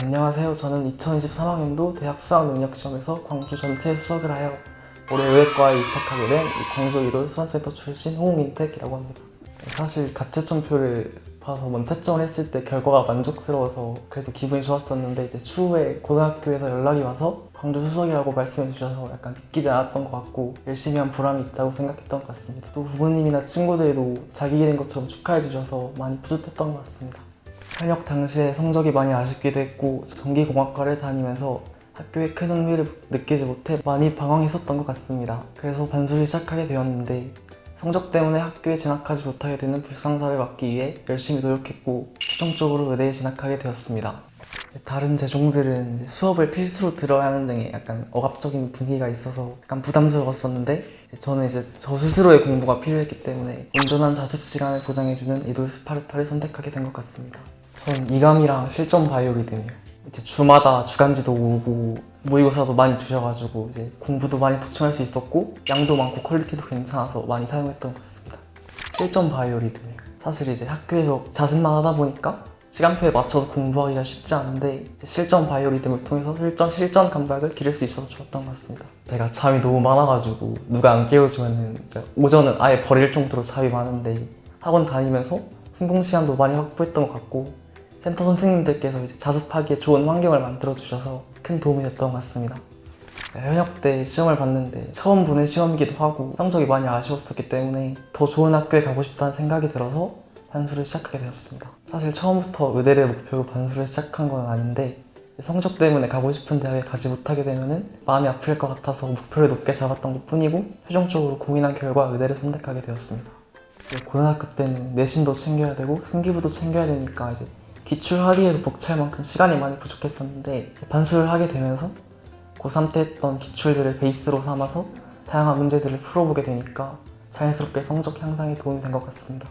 안녕하세요. 저는 2023학년도 대학 수학능력시험에서 광주 전체 수학을 하여 올해 의학과에 입학하게 된이 광주 1호 수학센터 출신 홍인택이라고 합니다. 사실 가채점표를 봐서 원채점을 했을 때 결과가 만족스러워서 그래도 기분이 좋았었는데 이제 추후에 고등학교에서 연락이 와서 광주 수석이라고 말씀해 주셔서 약간 믿기지 않았던 것 같고 열심히 한 보람이 있다고 생각했던 것 같습니다. 또 부모님이나 친구들도 자기 일인 것처럼 축하해 주셔서 많이 뿌듯했던 것 같습니다. 현역 당시에 성적이 많이 아쉽기도 했고 전기공학과를 다니면서 학교에 큰 흥미를 느끼지 못해 많이 방황했었던 것 같습니다. 그래서 반수를 시작하게 되었는데 성적 때문에 학교에 진학하지 못하게 되는 불상사를 막기 위해 열심히 노력했고 최종적으로 의대에 진학하게 되었습니다. 다른 제종들은 수업을 필수로 들어야 하는 등의 약간 억압적인 분위기가 있어서 약간 부담스러웠었는데 저는 이제 저 스스로의 공부가 필요했기 때문에 온전한 자습 시간을 보장해주는 이돌 스파르타를 선택하게 된 것 같습니다. 전 이감이랑 실전 바이오리듬이요. 이제 주마다 주간지도 오고 모의고사도 많이 주셔가지고 이제 공부도 많이 보충할 수 있었고 양도 많고 퀄리티도 괜찮아서 많이 사용했던 것 같습니다. 실전 바이오리듬이요. 사실 이제 학교에서 자습만 하다 보니까 시간표에 맞춰서 공부하기가 쉽지 않은데 실전 바이오리듬을 통해서 실전 실전 감각을 기를 수 있어서 좋았던 것 같습니다. 제가 잠이 너무 많아가지고 누가 안 깨워주면은 그러니까 오전은 아예 버릴 정도로 잠이 많은데 학원 다니면서 순공 시간도 많이 확보했던 것 같고 센터 선생님들께서 이제 자습하기에 좋은 환경을 만들어 주셔서 큰 도움이 됐던 것 같습니다. 현역 때 시험을 봤는데 처음 보는 시험이기도 하고 성적이 많이 아쉬웠었기 때문에 더 좋은 학교에 가고 싶다는 생각이 들어서 반수를 시작하게 되었습니다. 사실 처음부터 의대를 목표로 반수를 시작한 건 아닌데 성적 때문에 가고 싶은 대학에 가지 못하게 되면 마음이 아플 것 같아서 목표를 높게 잡았던 것 뿐이고 최종적으로 고민한 결과 의대를 선택하게 되었습니다. 고등학교 때는 내신도 챙겨야 되고 생기부도 챙겨야 되니까 이제 기출하기에도 벅찰 만큼 시간이 많이 부족했었는데 반수를 하게 되면서 고3 때 했던 기출들을 베이스로 삼아서 다양한 문제들을 풀어보게 되니까 자연스럽게 성적 향상에 도움이 된 것 같습니다.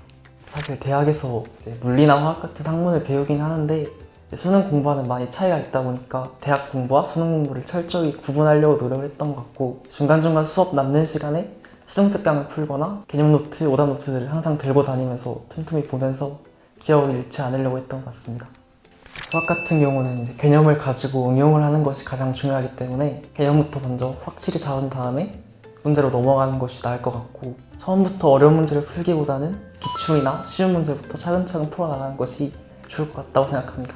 사실 대학에서 물리나 화학 같은 학문을 배우긴 하는데 수능 공부와는 많이 차이가 있다 보니까 대학 공부와 수능 공부를 철저히 구분하려고 노력을 했던 것 같고 중간중간 수업 남는 시간에 수능 특강을 풀거나 개념 노트, 오답 노트들을 항상 들고 다니면서 틈틈이 보면서 기억을 잃지 않으려고 했던 것 같습니다. 수학 같은 경우는 개념을 가지고 응용을 하는 것이 가장 중요하기 때문에 개념부터 먼저 확실히 잡은 다음에 문제로 넘어가는 것이 나을 것 같고 처음부터 어려운 문제를 풀기보다는 기출이나 쉬운 문제부터 차근차근 풀어나가는 것이 좋을 것 같다고 생각합니다.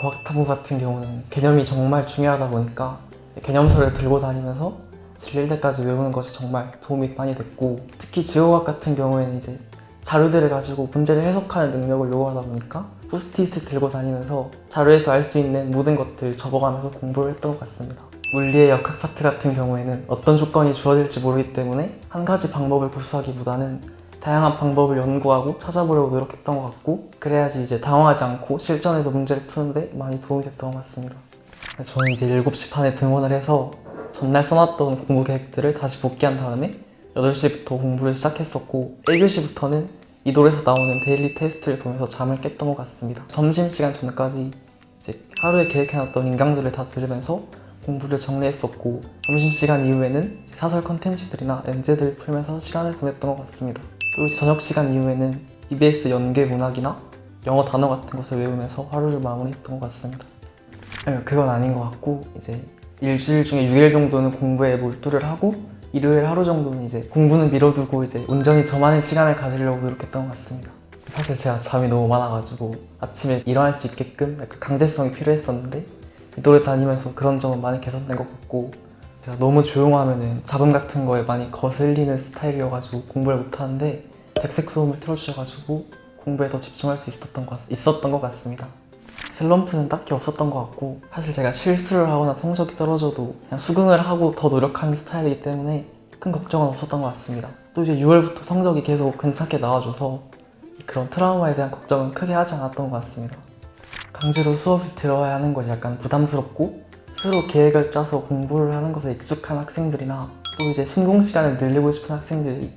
과학탐구 같은 경우는 개념이 정말 중요하다 보니까 개념서를 들고 다니면서 질릴 때까지 외우는 것이 정말 도움이 많이 됐고 특히 지구과학 같은 경우에는 이제 자료들을 가지고 문제를 해석하는 능력을 요구하다 보니까 포스트잇을 들고 다니면서 자료에서 알 수 있는 모든 것들 적어가면서 공부를 했던 것 같습니다. 물리의 역학 파트 같은 경우에는 어떤 조건이 주어질지 모르기 때문에 한 가지 방법을 고수하기보다는 다양한 방법을 연구하고 찾아보려고 노력했던 것 같고 그래야지 이제 당황하지 않고 실전에서 문제를 푸는데 많이 도움이 됐던 것 같습니다. 저는 이제 7시 반에 등원을 해서 전날 써놨던 공부 계획들을 다시 복귀한 다음에 8시부터 공부를 시작했었고 1교시부터는 이돌에서 나오는 데일리 테스트를 보면서 잠을 깼던 것 같습니다. 점심시간 전까지 이제 하루에 계획해놨던 인강들을 다 들으면서 공부를 정리했었고 점심시간 이후에는 사설 컨텐츠들이나 엔제들을 풀면서 시간을 보냈던 것 같습니다. 그리고 저녁시간 이후에는 EBS 연계 문학이나 영어 단어 같은 것을 외우면서 하루를 마무리했던 것 같습니다. 그건 아닌 것 같고 이제 일주일 중에 6일 정도는 공부에 몰두를 하고 일요일 하루 정도는 이제 공부는 미뤄두고 이제 온전히 저만의 시간을 가지려고 노력했던 것 같습니다. 사실 제가 잠이 너무 많아가지고 아침에 일어날 수 있게끔 약간 강제성이 필요했었는데 이 노래 다니면서 그런 점은 많이 개선된 것 같고 제가 너무 조용하면은 잡음 같은 거에 많이 거슬리는 스타일이어가지고 공부를 못하는데 백색 소음을 틀어주셔가지고 공부에 더 집중할 수 있었던 것, 같- 있었던 것 같습니다. 슬럼프는 딱히 없었던 것 같고 사실 제가 실수를 하거나 성적이 떨어져도 그냥 수긍을 하고 더 노력하는 스타일이기 때문에 큰 걱정은 없었던 것 같습니다. 또 이제 6월부터 성적이 계속 괜찮게 나와줘서 그런 트라우마에 대한 걱정은 크게 하지 않았던 것 같습니다. 강제로 수업을 들어야 하는 것이 약간 부담스럽고 스스로 계획을 짜서 공부를 하는 것에 익숙한 학생들이나 또 이제 순공 시간을 늘리고 싶은 학생들이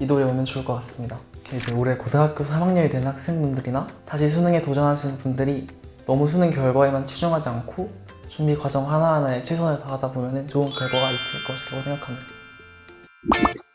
이 노래 오면 좋을 것 같습니다. 이제 올해 고등학교 3학년이 된 학생분들이나 다시 수능에 도전하시는 분들이 너무 수능 결과에만 치중하지 않고 준비 과정 하나하나에 최선을 다하다 보면 좋은 결과가 있을 것이라고 생각합니다.